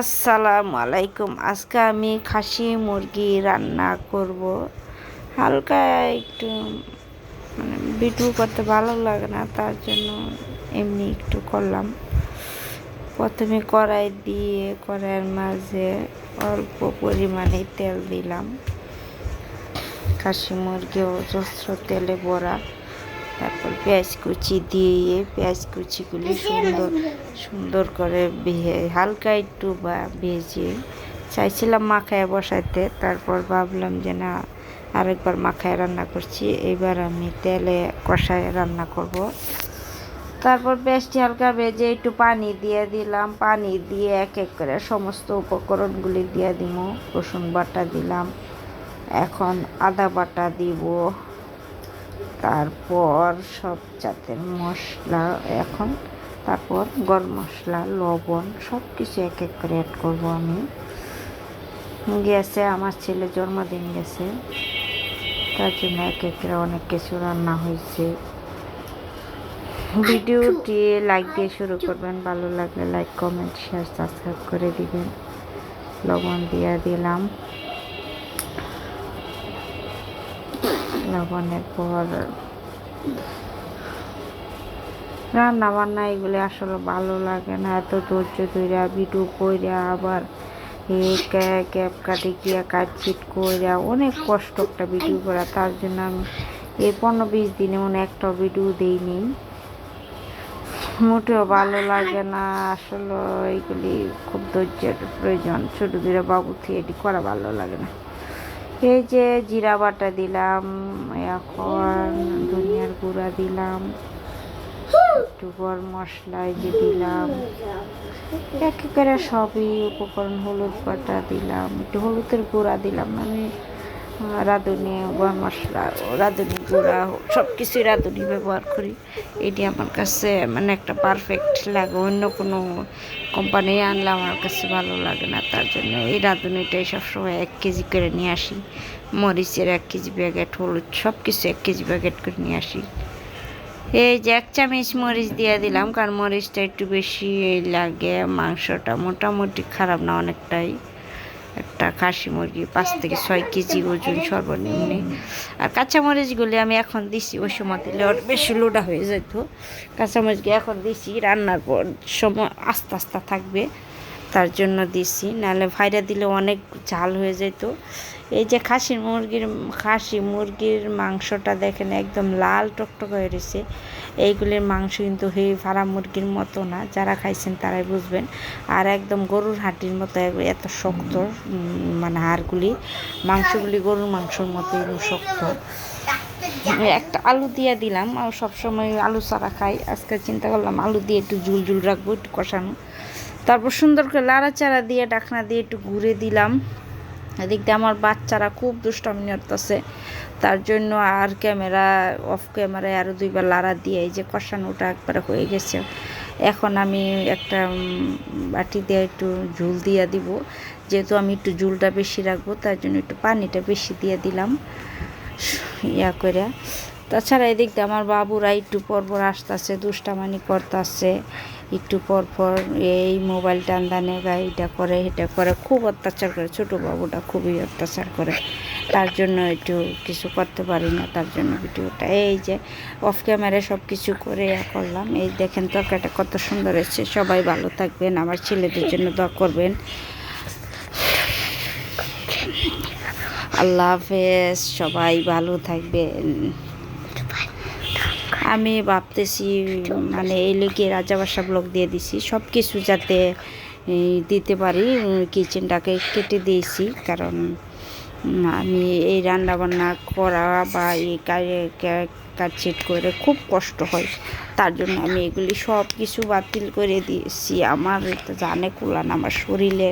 আসসালামু আলাইকুম। আজকে আমি খাসি মুরগি রান্না করব। হালকা একটু মানে বিটু করতে ভালো লাগে না, তার জন্য এমনি একটু করলাম। প্রথমে কড়াই দিয়ে, কড়াইয়ের মাঝে অল্প পরিমাণে তেল দিলাম। খাসি মুরগিও অজস্র তেলে ভরা। তারপর পেঁয়াজ কুচি দিয়ে পেঁয়াজ কুচিগুলি সুন্দর সুন্দর করে ভে- হালকা একটু বা ভেজে চাইছিলাম মাখায় বসাইতে তারপর ভাবলাম যে না আরেকবার মাখায় রান্না করছি। এবার আমি তেলে কষায় রান্না করব। তারপর পেঁয়াজটি হালকা ভেজে একটু পানি দিয়ে দিলাম। পানি দিয়ে এক এক করে সমস্ত উপকরণগুলি দিয়ে দিব রসুন বাটা দিলাম। এখন আদা বাটা দিব। তারপর সব জাতের মশলা এখন তারপর গরম মশলা লবণ সব কিছু এক এক করে অ্যাড করব আমি। গেছে আমার ছেলে জন্মদিন গেছে তার জন্য এক এক করে অনেক কিছু রান্না হয়েছে। ভিডিওটি লাইক দিয়ে শুরু করবেন ভালো লাগলে লাইক কমেন্ট শেয়ার সাবস্ক্রাইব করে দিবেন। লবণ দিয়ে দিলাম। লবণের পর রান্না বান্না এগুলি আসলে ভালো লাগে না। এত ধৈর্য ধরে ভিডিও কইরা, আবার ক্যাপ কাটে গিয়া কাটছিট কইরা অনেক কষ্ট একটা ভিডিও করা। তার জন্য আমি এই পনেরো বিশ দিনে মনে একটা ভিডিও দিইনি। মোটেও ভালো লাগে না। আসলে এইগুলি খুব ধৈর্যের প্রয়োজন। ছোটো দূরে বাবু থেকে এটি করা ভালো লাগে না। এই যে জিরা বাটা দিলাম এখন ধনিয়ার গুঁড়া দিলাম একটু গরম মশলা যে দিলাম এক সবই উপকরণ হলুদ বাটা দিলাম একটু হলুদের গুঁড়া দিলাম আহ, রাঁধুনি, গরম মশলা, রাঁধুনি, গুঁড়া, সব কিছুই রাঁধুনি ব্যবহার করি। এটি আমার কাছে মানে একটা পারফেক্ট লাগে। অন্য কোনো কোম্পানি আনলে আমার কাছে ভালো লাগে না, তার জন্য এই রাঁধুনিটাই সবসময় এক কেজি করে নিয়ে আসি। মরিচের এক কেজি প্যাকেট, হলুদ, সব কিছু এক কেজি প্যাকেট করে নিয়ে আসি। এই যে এক চামচ মরিচ দিয়ে দিলাম, কারণ মরিচটা একটু বেশি লাগে, মাংসটা মোটামুটি খারাপ না অনেকটাই। একটা খাসি মুরগি, পাঁচ থেকে ছয় কেজি ওজন সর্বনিম্ন। আর কাঁচামরিচগুলি আমি এখন দিছি, ওই সময় দিলে ওর বেশি লোডা হয়ে যেত। কাঁচামরিচগুলি এখন দিছি, রান্নার পর সময় আস্তে আস্তে থাকবে, তার জন্য দিছি। নাহলে ভাইরা দিলে অনেক ঝাল হয়ে যেত। এই যে খাসির মুরগির, খাসি মুরগির মাংসটা দেখেন একদম লাল টকটক হয়ে রয়েছে। এইগুলির মাংস কিন্তু হে ফার্ম মুরগির মতো না, যারা খাইছেন তারাই বুঝবেন। আর একদম গরুর হাটির মতো এত শক্ত মানে হাড়গুলি, মাংসগুলি গরুর মাংসর মতো শক্ত। একটা আলু দিয়ে দিলাম, আর সবসময় আলু ছাড়া খাই। আজকে চিন্তা করলাম আলু দিয়ে একটু ঝুল ঝুল রাখব, একটু কষানো। তারপর সুন্দর করে লাড়া লাড়াচাড়া দিয়ে, ডাকনা দিয়ে একটু ঘুরে দিলাম। এদিক দিয়ে আমার বাচ্চারা খুব দুষ্টামি করতেছে। তার জন্য আর ক্যামেরা অফ ক্যামেরায় আরও দুইবার লাড়া দিয়ে এই যে কষানোটা একবারে হয়ে গেছে। এখন আমি একটা বাটি দিয়ে একটু ঝুল দিয়ে দিব। যেহেতু আমি একটু ঝুলটা বেশি রাখব, তার জন্য একটু পানিটা বেশি দিয়ে দিলাম। ইয়া করে তাছাড়া এদিক দিয়ে আমার বাবুরা একটু পর পর আসতেছে, দুষ্টামানি করতেছে। একটু পর পর এই মোবাইল টান্দানে গায়ে এটা করে এটা করে। খুব অত্যাচার করে, ছোটো বাবুটা খুবই অত্যাচার করে। তার জন্য একটু কিছু করতে পারি না, তার জন্য ভিডিওটা। এই যে অফ ক্যামেরায় সব কিছু করে করলাম। এই দেখেন তরকারিটা কত সুন্দর হয়েছে। সবাই ভালো থাকবেন, আমার ছেলেদের জন্য দোয়া করবেন। আল্লাহ হাফেজ, সবাই ভালো থাকবেন। আমি ভাবতেছি মানে এই লেগে রাজাবাসা ব্লগ দিয়ে দিছি। সব কিছু যাতে দিতে পারি কিচেনটাকে কেটে দিয়েছি। কারণ আমি এই রান্না বান্না করা বা এই কাটছিট করে খুব কষ্ট হয়। তার জন্য আমি এগুলি সব কিছু বাতিল করে দিয়েছি। আমার জানে কুলান, আমার শরীরে